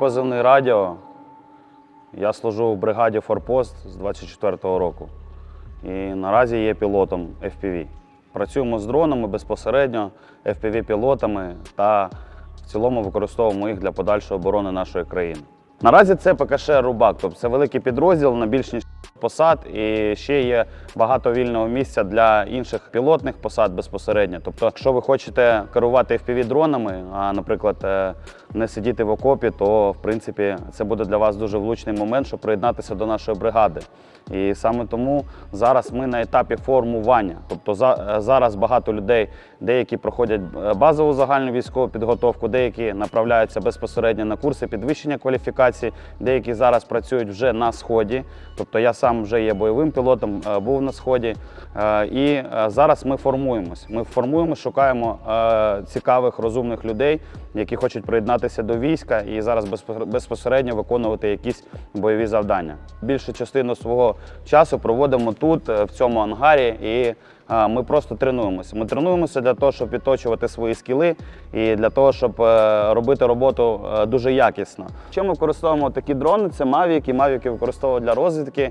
позивний радіо. Я служу в бригаді Форпост з 24-го року. І наразі є пілотом FPV. Працюємо з дронами безпосередньо, FPV-пілотами та в цілому використовуємо їх для подальшої оборони нашої країни. Наразі це ПКШ Рубак, тобто це великий підрозділ на більш ніж посад, і ще є багато вільного місця для інших пілотних посад безпосередньо. Тобто, якщо ви хочете керувати FPV-дронами, а, наприклад, е, не сидіти в окопі, то в принципі це буде для вас дуже влучний момент, щоб приєднатися до нашої бригади. І саме тому зараз ми на етапі формування. Тобто за- е, зараз багато людей, деякі проходять е, базову загальну військову підготовку, деякі направляються безпосередньо на курси підвищення кваліфікації, деякі зараз працюють вже на сході. Тобто я сам вже є бойовим пілотом, е, був на сході. Е, І е, зараз ми формуємось. Ми формуємо, шукаємо цікавих, розумних людей, які хочуть приєднатися до війська і зараз безпосер- безпосередньо виконувати якісь бойові завдання. Більшу частину свого часу проводимо тут, в цьому ангарі, і ми просто тренуємося. Ми тренуємося для того, щоб відточувати свої скіли і для того, щоб е, робити роботу е, дуже якісно. Чим ми використовуємо такі дрони? Це мавіки. Мавіки використовують для розвідки.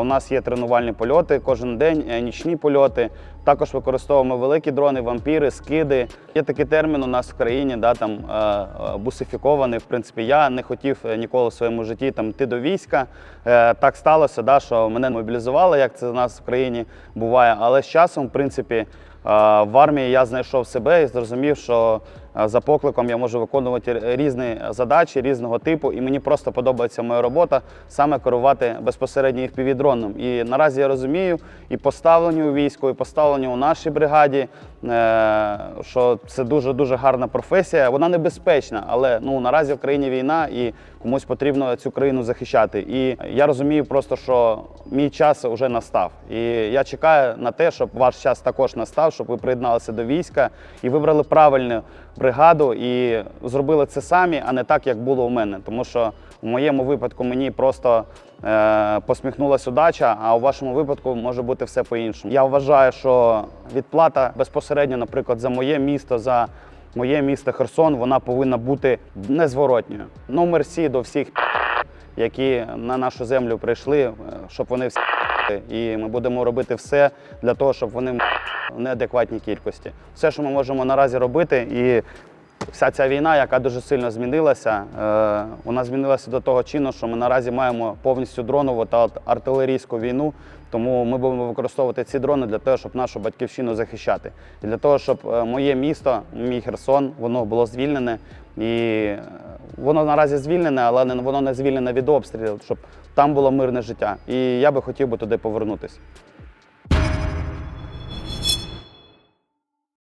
У нас є тренувальні польоти кожен день, е, нічні польоти. Також використовуємо великі дрони, вампіри, скиди. Є такий термін у нас в країні, да, там е, е, бусифікований. В принципі, я не хотів е, ніколи в своєму житті там йти до війська. Е, Так сталося, да, що мене мобілізували, як це у нас в країні буває. Але з часом, в принципі, в армії я знайшов себе і зрозумів, що е, за покликом я можу виконувати різні задачі різного типу, і мені просто подобається моя робота саме керувати безпосередньо їх півдроном. І наразі я розумію і поставлені у війську, і поставлені у нашій бригаді, е, що це дуже дуже гарна професія. Вона небезпечна, але ну наразі в країні війна і комусь потрібно цю країну захищати. І я розумію просто, що мій час вже настав. І я чекаю на те, щоб ваш час також настав, щоб ви приєдналися до війська і вибрали правильну бригаду і зробили це самі, а не так, як було у мене. Тому що в моєму випадку мені просто е, посміхнулася удача, а у вашому випадку може бути все по-іншому. Я вважаю, що відплата безпосередньо, наприклад, за моє місто, за моє місто Херсон, вона повинна бути незворотньою. Ну, мерсі до всіх, які на нашу землю прийшли, е, щоб вони всі і ми будемо робити все для того, щоб вони в неадекватній кількості. Все, що ми можемо наразі робити, і вся ця війна, яка дуже сильно змінилася, е, вона змінилася до того чину, що ми наразі маємо повністю дронову та артилерійську війну. Тому ми будемо використовувати ці дрони для того, щоб нашу батьківщину захищати. І для того, щоб е, моє місто, мій Херсон, воно було звільнене. І е, воно наразі звільнене, але воно не звільнене від обстрілів, щоб там було мирне життя. І я би хотів би туди повернутися.